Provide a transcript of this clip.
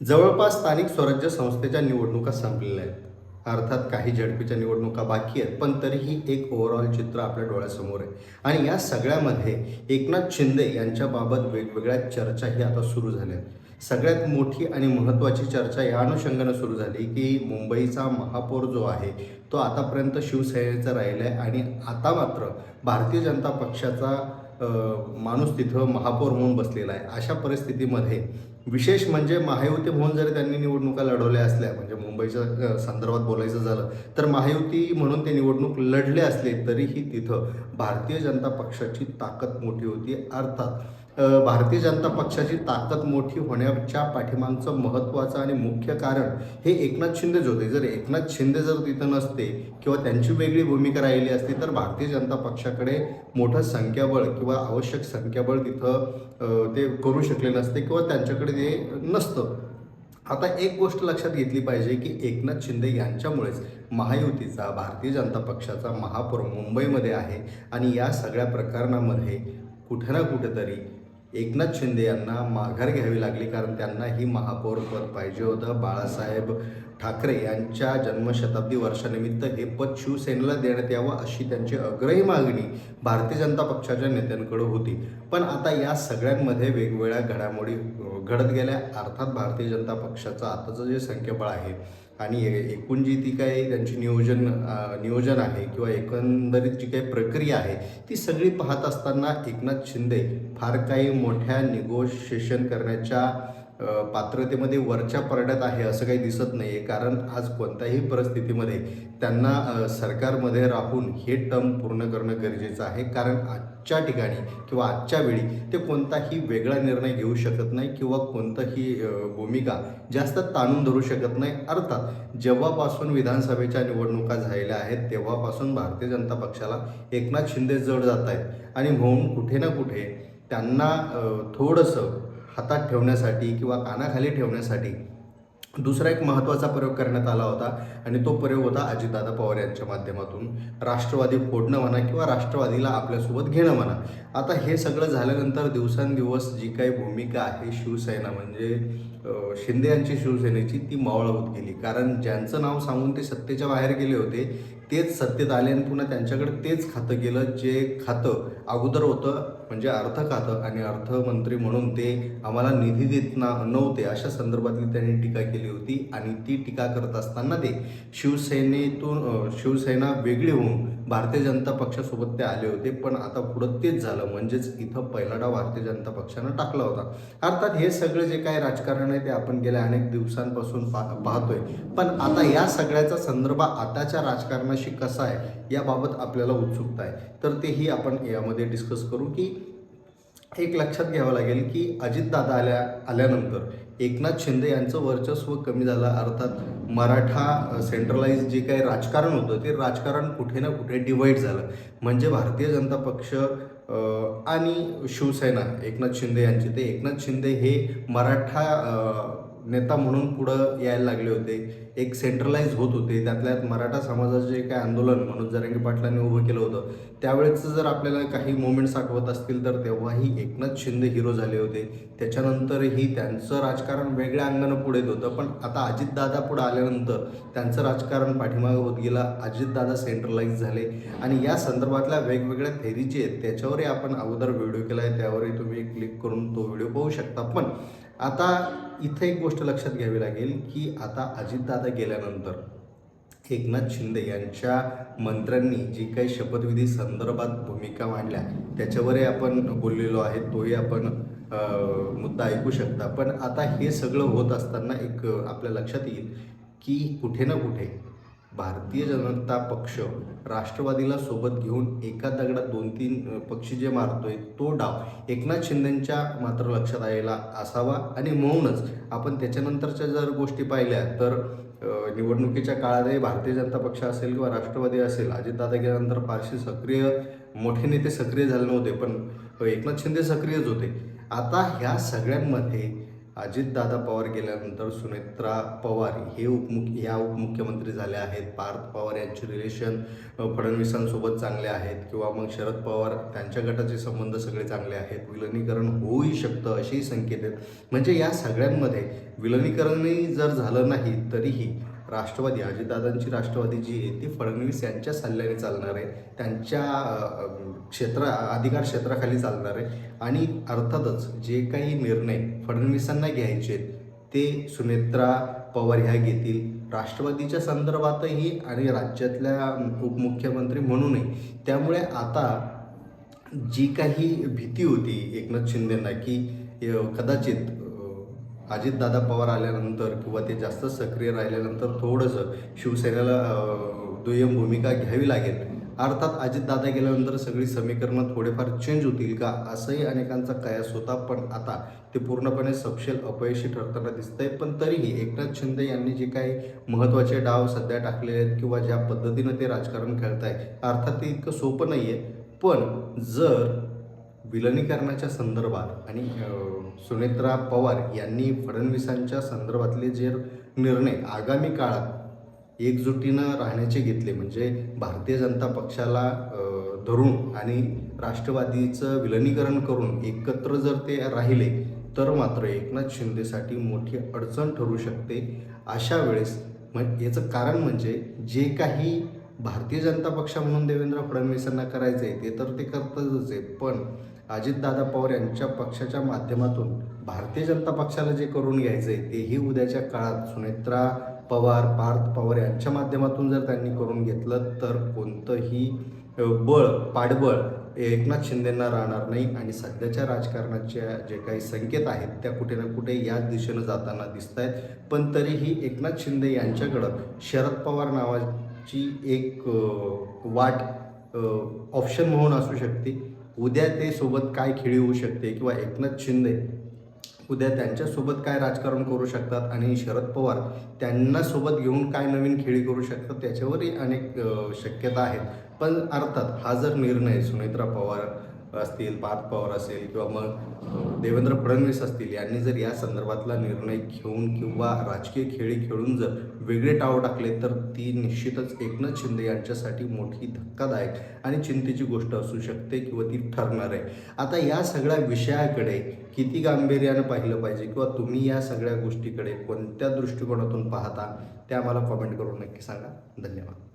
जवळपास स्थानिक स्वराज्य संस्थेच्या निवडणुका संपलेल्या आहेत. अर्थात काही झडपीच्या निवडणुका बाकी आहेत पण तरीही एक ओव्हरऑल चित्र आपल्या डोळ्यासमोर आहे. आणि या सगळ्यामध्ये एकनाथ शिंदे यांच्याबाबत वेगवेगळ्या चर्चाही आता सुरू झाल्या आहेत. सगळ्यात मोठी आणि महत्त्वाची चर्चा या अनुषंगानं सुरू झाली की मुंबईचा महापौर जो आहे तो आतापर्यंत शिवसेनेचा राहिला आहे आणि आता मात्र भारतीय जनता पक्षाचा माणूस तिथं महापौर म्हणून बसलेला आहे. अशा परिस्थितीमध्ये विशेष म्हणजे महायुती म्हणून जरी त्यांनी निवडणुका लढवल्या असल्या म्हणजे मुंबईच्या संदर्भात बोलायचं झालं तर महायुती म्हणून ते निवडणूक लढले असले तरीही तिथं भारतीय जनता पक्षाची ताकद मोठी होती. अर्थात भारतीय जनता पक्षाची ताकद मोठी होण्याच्या पाठीमागचं महत्त्वाचं आणि मुख्य कारण हे एकनाथ शिंदेच होते. जर एकनाथ शिंदे जर तिथं नसते किंवा त्यांची वेगळी भूमिका राहिली असती तर भारतीय जनता पक्षाकडे मोठं संख्याबळ किंवा आवश्यक संख्याबळ तिथं ते करू शकले नसते किंवा त्यांच्याकडे ते नसतं. आता एक गोष्ट लक्षात घेतली पाहिजे की एकनाथ शिंदे यांच्यामुळेच महायुतीचा भारतीय जनता पक्षाचा महापौर मुंबईमध्ये आहे आणि या सगळ्या प्रकरणामध्ये कुठे ना कुठेतरी एकनाथ शिंदे यांना माघार घ्यावी लागली कारण त्यांना ही महापौरपद पाहिजे होतं. बाळासाहेब ठाकरे यांच्या जन्मशताब्दी वर्षानिमित्त हे पद शिवसेनेला देण्यात यावं अशी त्यांची अग्रही मागणी भारतीय जनता पक्षाच्या नेत्यांकडे होती. पण आता या सगळ्यांमध्ये वेगवेगळ्या घडामोडी घडत गेल्या. अर्थात भारतीय जनता पक्षाचं आताचं जे संख्याबळ आहे आणि एकूण जी ती काही त्यांची नियोजन नियोजन आहे किंवा एकंदरीत जी काही प्रक्रिया आहे ती सगळी पाहत असताना एकनाथ शिंदे फार काही मोठ्या निगोशिएशन करण्याच्या पात्रतेमध्ये वरच्या परड्यात आहे असं काही दिसत नाही आहे कारण आज कोणत्याही परिस्थितीमध्ये त्यांना सरकारमध्ये राहून हे टर्म पूर्ण करणं गरजेचं आहे. कारण आजच्या ठिकाणी किंवा आजच्या वेळी ते कोणताही वेगळा निर्णय घेऊ शकत नाही किंवा कोणताही भूमिका जास्त ताणून धरू शकत नाही. अर्थात जेव्हापासून विधानसभेच्या निवडणुका झालेल्या आहेत तेव्हापासून भारतीय जनता पक्षाला एकनाथ शिंदे जड जात आहेत. आणि म्हणून कुठे ना कुठे त्यांना थोडंसं हातात ठेवण्यासाठी किंवा कानाखाली ठेवण्यासाठी दुसरा एक महत्त्वाचा प्रयोग करण्यात आला होता आणि तो प्रयोग होता अजितदादा पवार यांच्या माध्यमातून. राष्ट्रवादी फोडणं म्हणा किंवा राष्ट्रवादीला आपल्यासोबत घेणं म्हणा. आता हे सगळं झाल्यानंतर दिवसांदिवस जी काही भूमिका आहे शिवसेना म्हणजे शिंदे यांची शिवसेनेची ती मावळ होत गेली. कारण ज्यांचं नाव सांगून ते सत्तेच्या बाहेर गेले होते तेच सत्तेत आले आणि पुन्हा त्यांच्याकडे तेच खातं गेलं जे खातं अगोदर होतं म्हणजे अर्थ खातं आणि अर्थमंत्री म्हणून ते आम्हाला निधी देत ना नव्हते अशा संदर्भातली त्यांनी टीका केली होती. आणि ती टीका करत असताना ते शिवसेनेतून शिवसेना वेगळी होऊन भारतीय जनता पक्षासोबत ते आले होते पण आता पुढं तेच झालं. म्हणजेच इथं पहिला डाव भारतीय जनता पक्षानं टाकला होता. अर्थात हे सगळं जे काही राजकारण आहे ते आपण गेल्या अनेक दिवसांपासून पा पाहतोय. पण आता या सगळ्याचा संदर्भ आताच्या राजकारणाशी कसा आहे याबाबत आपल्याला उत्सुकता आहे. तर तेही आपण यामध्ये डिस्कस करू की एक लक्षात घ्यावं लागेल की अजितदादा आल्या आल्यानंतर एकनाथ शिंदे यांचं वर्चस्व कमी झालं. अर्थात मराठा सेंट्रलाइज जे काही राजकारण होतं ते राजकारण कुठे ना कुठे डिवाईड झालं. म्हणजे भारतीय जनता पक्ष आणि शिवसेना एकनाथ शिंदे यांचे. ते एकनाथ शिंदे हे मराठा नेता म्हणून पुढं यायला लागले होते. एक सेंट्रलाइज होत होते. त्यातल्या मराठा समाजाचं जे काही आंदोलन मनोज जरांगे पाटलांनी उभं केलं होतं त्यावेळेचं जर आपल्याला काही मोमेंट्स आठवत असतील तर तेव्हाही एकनाथ शिंदे हिरो झाले होते. त्याच्यानंतरही त्यांचं राजकारण वेगळ्या अंगानं पुढे येत होतं. पण आता अजितदादा पुढे आल्यानंतर त्यांचं राजकारण पाठीमागे होत गेलं. अजितदादा सेंट्रलाइज झाले. आणि या संदर्भातल्या वेगवेगळ्या थेरीचे आहेत. त्याच्यावरही आपण अगोदर व्हिडिओ केला आहे त्यावरही तुम्ही क्लिक करून तो व्हिडिओ पाहू शकता. पण आता इथं एक गोष्ट लक्षात घ्यावी लागेल की आता अजितदादा गेल्यानंतर एकनाथ शिंदे यांच्या मंत्र्यांनी जी काही शपथविधी संदर्भात भूमिका मांडल्या त्याच्यावरही आपण बोललेलो आहे तोही आपण मुद्दा ऐकू शकता. पण आता हे सगळं होत असताना एक आपल्या लक्षात येईल की कुठे ना कुठे भारतीय जनता पक्ष राष्ट्रवादीला सोबत घेऊन एका दगडात दोन तीन पक्ष पक्षी जे मारतोय तो डाव एकनाथ शिंदेंच्या मात्र लक्षात यायला असावा आणि म्हणूनच आपण त्याच्यानंतरच्या जर गोष्टी पाहिल्या तर निवडणुकीच्या काळातही भारतीय जनता पक्ष असेल किंवा राष्ट्रवादी असेल अजितदादा गेल्यानंतर फारसे सक्रिय मोठे नेते सक्रिय झाले नव्हते पण एकनाथ शिंदे सक्रियच होते. आता ह्या सगळ्यांमध्ये अजितदादा पवार गेल्यानंतर सुनेत्रा पवार हे उपमुख या उपमुख्यमंत्री झाल्या आहेत. पार्थ पवार यांचे रिलेशन फडणवीसांसोबत चांगले आहेत किंवा मग शरद पवार त्यांच्या गटाचे संबंध सगळे चांगले आहेत. विलनीकरण होऊही शकतं असेही संकेत आहेत. म्हणजे या सगळ्यांमध्ये विलनीकरणही जर झालं नाही तरीही राष्ट्रवादी अजितदादांची राष्ट्रवादी जी आहे ती फडणवीस यांच्या सल्ल्याने चालणार आहे. त्यांच्या क्षेत्रा क्षेत्र अधिकार क्षेत्राखाली चालणार आहे. आणि अर्थातच जे काही निर्णय फडणवीसांना घ्यायचे आहेत, ते सुनेत्रा पवार ह्या घेतील. राष्ट्रवादीच्या संदर्भातही आणि राज्यातल्या उपमुख्यमंत्री म्हणूनही. त्यामुळे आता जी काही भीती होती एकनाथ शिंदेंना की कदाचित अजितदादा पवार आल्यानंतर किंवा ते जास्त सक्रिय राहिल्यानंतर थोडंसं शिवसेनेला दुय्यम भूमिका घ्यावी लागेल. अर्थात अजितदादा गेल्यानंतर सगळी समीकरणं थोडेफार चेंज होतील का असंही अनेकांचा कयास होता पण आता ते पूर्णपणे सपशेल अपयशी ठरताना दिसतंय. पण तरीही एकनाथ शिंदे यांनी जे काही महत्त्वाचे डाव सध्या टाकलेले आहेत किंवा ज्या पद्धतीनं ते राजकारण खेळत आहे अर्थात ते इतकं सोपं नाही आहे पण जर विलनीकरणाच्या संदर्भात आणि सुनेत्रा पवार यांनी फडणवीसांच्या संदर्भातले जे निर्णय आगामी काळात एकजुटीनं राहण्याचे घेतले म्हणजे भारतीय जनता पक्षाला धरून आणि राष्ट्रवादीचं विलनीकरण करून एकत्र जर ते राहिले तर मात्र एकनाथ शिंदेसाठी मोठी अडचण ठरू शकते अशा वेळेस. मग याचं कारण म्हणजे जे काही भारतीय जनता पक्ष म्हणून देवेंद्र फडणवीसांना करायचं आहे ते तर ते करतातच आहे पण अजितदादा पवार यांच्या पक्षाच्या माध्यमातून भारतीय जनता पक्षाला जे करून घ्यायचं आहे तेही उद्याच्या काळात सुनेत्रा पवार पार्थ पवार यांच्या माध्यमातून जर त्यांनी करून घेतलं तर कोणतंही बळ पाठबळ एकनाथ शिंदेंना राहणार नाही आणि सध्याच्या राजकारणाच्या जे काही संकेत आहेत त्या कुठे ना कुठे याच दिशेनं जाताना दिसत आहेत पण तरीही एकनाथ शिंदे यांच्याकडं शरद पवार नावाची एक वाट ऑप्शन म्हणून असू शकते. उद्या ते सोबत काय खेळी होऊ शकते किंवा एकनाथ शिंदे उद्या त्यांच्यासोबत काय राजकारण करू शकतात आणि शरद पवार त्यांना सोबत घेऊन काय नवीन खेळी करू शकतात त्याच्यावरही अनेक शक्यता आहेत. पण अर्थात हा जर निर्णय सुनेत्रा पवार असतील पार्थ पवार असेल किंवा मग देवेंद्र फडणवीस असतील यांनी जर या संदर्भातला निर्णय घेऊन किंवा राजकीय खेळी खेळून जर वेगळे टाव टाकले तर ती निश्चितच एकनाथ शिंदे यांच्यासाठी मोठी धक्कादायक आणि चिंतेची गोष्ट असू शकते किंवा ती ठरणार आहे. आता या सगळ्या विषयाकडे किती गांभीर्यानं पाहिलं पाहिजे किंवा तुम्ही या सगळ्या गोष्टीकडे कोणत्या दृष्टिकोनातून पाहता ते आम्हाला कॉमेंट करून नक्की सांगा. धन्यवाद.